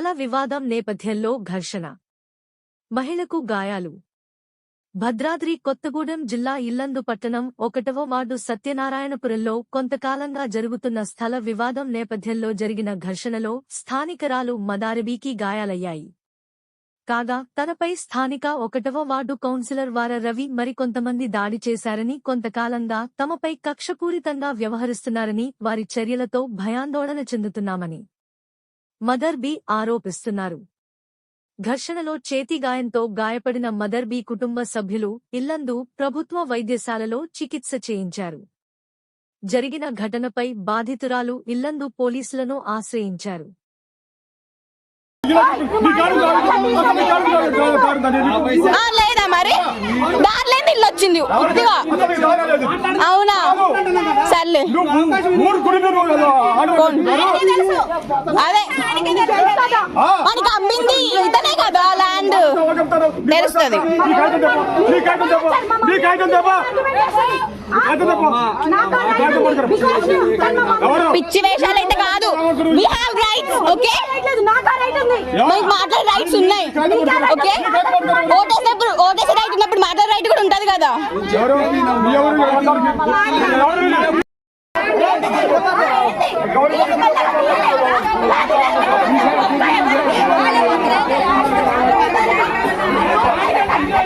స్థల వివాదం నేపథ్యంలో ఘర్షణ. మహిళకు గాయాలు. భద్రాద్రి కొత్తగూడెం జిల్లా ఇల్లందు పట్టణం ఒకటవ వార్డు సత్యనారాయణపురంలో కొంతకాలంగా జరుగుతున్న స్థల వివాదం నేపథ్యంలో జరిగిన ఘర్షణలో స్థానికరాలు మదారబీకి గాయాలయ్యాయి. కాగా తనపై స్థానిక ఒకటవ వార్డు కౌన్సిలర్ వార రవి మరికొంతమంది దాడి చేశారని కొంతకాలంగా తమపై కక్షపూరితంగా వ్యవహరిస్తున్నారని వారి చర్యలతో భయాందోళన చెందుతున్నామని. మదర్ బి ఆరోపిస్తున్నారు ఘర్షణలో చేతిగాయంతో గాయపడిన మదర్బీ కుటుంబ సభ్యులు ఇల్లందు ప్రభుత్వ వైద్యశాలలో చికిత్స చేయించారు జరిగిన ఘటనపై బాధితురాలు ఇల్లందు పోలీసులను ఆశ్రయించారు ఆ, మరి? దారిలేని ఇల్లు వచ్చింది? ఉత్తిగా. అవునా? సర్లే. అదే. తెలుస్తుంది. పిచ్చి వేషాలు అయితే కాదు. వి హావ్ రైట్స్ ఓకే మనకి మాట్లాడే రైట్స్ ఉన్నాయి ఓకే ఓటేసినప్పుడు ఓటేసే రైట్ ఉన్నప్పుడు మాట్లాడే రైట్ కూడా ఉంటది కదా.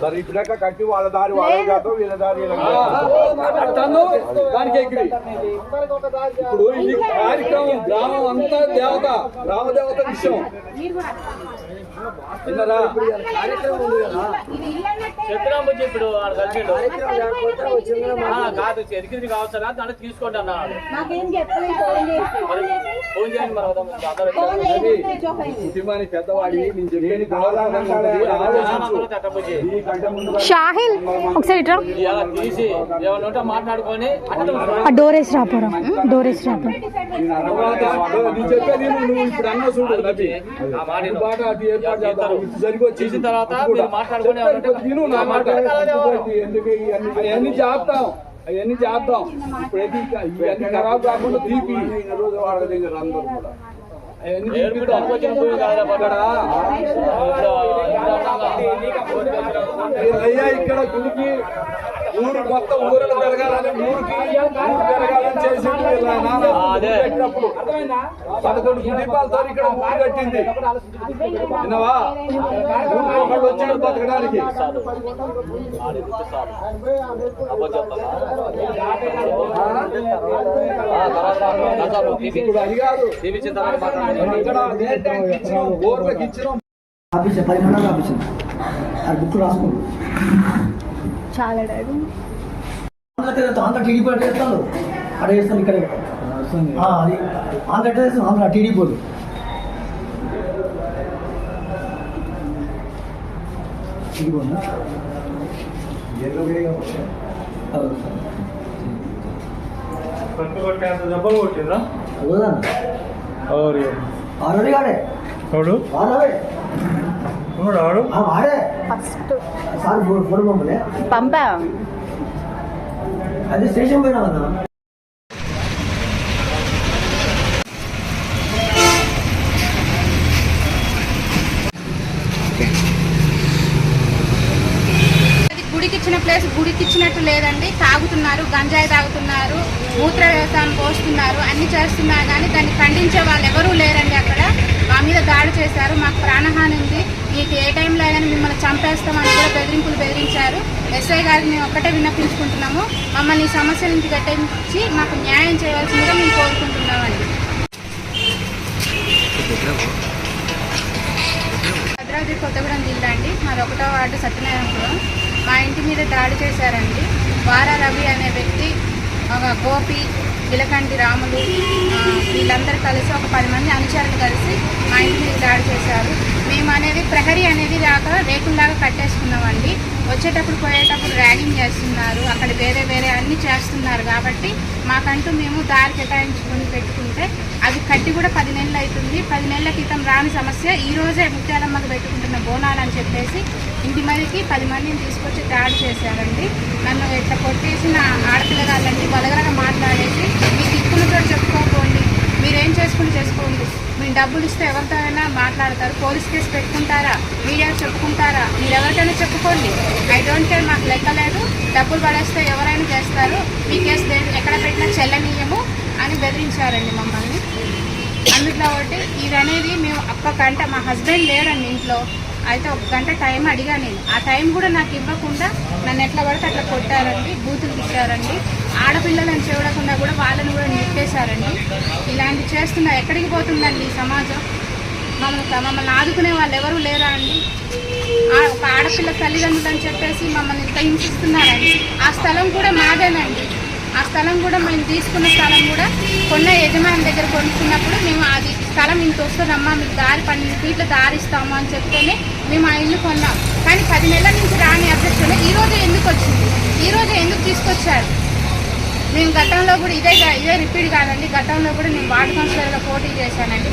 మరి ఇప్పుడాక కట్టి వాళ్ళ దారి వాళ్ళ చేద్దాం వీళ్ళ దారి దానికి ఎగిరి ఇప్పుడు ఇది కార్యక్రమం గ్రామం అంతా దేవత గ్రామ దేవత విషయం విన్నారా కాదు ఎదిగింది కావచ్చు దాంట్లో తీసుకోండి ఫోన్ చేయండి మరి కుటుంబానికి పెద్దవాడి నేను చెప్పేది గౌరవంగా ఉంటుంది. ఆలోచించు. షాహిల్ ఒకసారి ఇట్రా ఆ డోర్ వేసి రాపోరా డోర్ వేసి రాపో అవన్నీ చేద్దాం అవన్నీ చేద్దాం ఇప్పుడైతే ఇక ఇవన్నీ ఖరాబ్ కాకుండా తీపి. రోజు వాళ్ళ దగ్గర అందరూ కూడా అవన్నీ అయ్యా ఇక్కడ గుడికి ఊరు మొత్తం ఊరిలో పెరగాలని ఊరికి ఊరు పెరగాలని చేసింది. పెట్టినప్పుడు పదకొండు కుటుంబాలతో ఇక్కడ ఊరు కట్టింది. విన్నావా? ఒకళ్ళు వచ్చాడు బతకడానికి. ఇప్పుడు అది కాదు. ఇక్కడ ఇచ్చినాం? ఆఫీస్ పది మంది ఆఫీస్ అది బుక్ రాసుకోండి చాలా డాడీ. ఆంధ్ర టీడీపీ అట్లా చేస్తాను. అక్కడ చేస్తాను ఇక్కడ. ఆ, అది ఆంధ్ర ఎట్లా చేస్తాను ఆంధ్ర టీడీపీ వాళ్ళు టీడీపీ వాళ్ళు అవును. అవునా? ఆరోడి వాడే? ఫస్ట్. పంపా. అదే స్టేషన్ పోయినా కదా. అది గుడికి ఇచ్చిన ప్లేస్ గుడికి ఇచ్చినట్టు లేదండి. తాగుతున్నారు గంజాయి తాగుతున్నారు మూత్ర వ్యవసాయం పోస్తున్నారు అన్ని చేస్తున్నారు కానీ దాన్ని ఖండించే వాళ్ళు ఎవరూ లేరండి అక్కడ. మా మీద దాడి చేశారు. మాకు ప్రాణహాని ఉంది. మీకు ఏ టైంలో అయినా మిమ్మల్ని చంపేస్తామని కూడా బెదిరింపులు బెదిరించారు. ఎస్ఐ గారికి మేము ఒక్కటే విన్నపించుకుంటున్నాము. మమ్మల్ని ఈ సమస్య నుంచి గట్టించి మాకు న్యాయం చేయవలసిందిగా మేము కోరుకుంటున్నామండి. భద్రాద్రి కొత్తగూడెం జిల్లా అండి. మాది ఒకటో వార్డు సత్యనారాయణపురం. మా ఇంటి మీద దాడి చేశారండి. వారా రవి అనే వ్యక్తి ఒక గోపి ఇలకంటి రాములు వీళ్ళందరూ కలిసి ఒక పది మంది అనుచరులు కలిసి మా ఇంటి మీద దాడి చేశారు. మేము అనేది ప్రహరీ అనేది దాకా రేకుల్లాగా కట్టేసుకున్నామండి. వచ్చేటప్పుడు పోయేటప్పుడు ర్యాగింగ్ చేస్తున్నారు. అక్కడ వేరే వేరే అన్ని చేస్తున్నారు కాబట్టి మాకంటూ మేము దారి కేటాయించుకొని పెట్టుకుంటే అది కట్టి కూడా పది నెలలు అవుతుంది. పది నెలల క్రితం రాని సమస్య. ఈ రోజే ముత్యాలమ్మకు పెట్టుకుంటున్న బోనాలు అని చెప్పేసి ఇంటి మరికి పది మందిని తీసుకొచ్చి దాడి చేశారండి. నన్ను ఇట్లా కొట్టేసిన ఆడపిల్లగాళ్ళండి బలగరగా మాట్లాడేసి మీ దిక్కులతో చెప్పుకోకండి. మీరేం చేసుకుని చేసుకోండి. మీరు డబ్బులు ఇస్తే ఎవరితోనైనా మాట్లాడతారు. పోలీస్ కేసు పెట్టుకుంటారా? మీడియా చెప్పుకుంటారా? మీరు ఎవరికైనా చెప్పుకోండి. ఐ డోంట్ కేర్ మాకు లెక్క లేదు. డబ్బులు పడేస్తే ఎవరైనా చేస్తారు. మీ కేసు ఎక్కడ పెట్టినా చెల్లనీయము అని బెదిరించారండి మమ్మల్ని. అందుట్లో ఒకటి ఇదనేది అనేది మేము ఒక్క గంట మా హస్బెండ్ లేరండి ఇంట్లో. అయితే ఒక గంట టైం అడిగా నేను. ఆ టైం కూడా నాకు ఇవ్వకుండా నన్ను ఎట్లా పడితే అట్లా కొట్టారండి బూతులు తిట్టారండి. ఆడపిల్లలను చూడకుండా కూడా వాళ్ళని కూడా నిప్పేశారండి ఇలాంటి చేస్తున్న ఎక్కడికి పోతుందండి ఈ సమాజం? మమ్మల్ని మమ్మల్ని ఆదుకునే వాళ్ళు ఎవరు లేరా అండి? ఆ- ఒక ఆడపిల్ల తల్లిదండ్రులు అని చెప్పేసి మమ్మల్ని ఇంత హింసిస్తున్నారండి. ఆ స్థలం కూడా మాదేనండి. ఆ స్థలం కూడా మేము తీసుకున్న స్థలం కూడా కొన్న యజమాని దగ్గర కొనుక్కున్నప్పుడు మేము అది స్థలం ఇంత వస్తుందమ్మా మీకు దారి పన్నెండు ఫీట్ల దారి ఇస్తాము అని చెప్తేనే మేము ఆ ఇల్లు కొన్నాం. కానీ పది నెలల నుంచి రాని అభ్యర్థులు ఈరోజు ఎందుకు వచ్చింది? ఈరోజు ఎందుకు తీసుకొచ్చారు? మేము గతంలో కూడా ఇదే ఇదే రిపీట్ కాదండి. గతంలో కూడా నేను వార్డు కౌన్సిలర్గా పోటీ చేశానండి.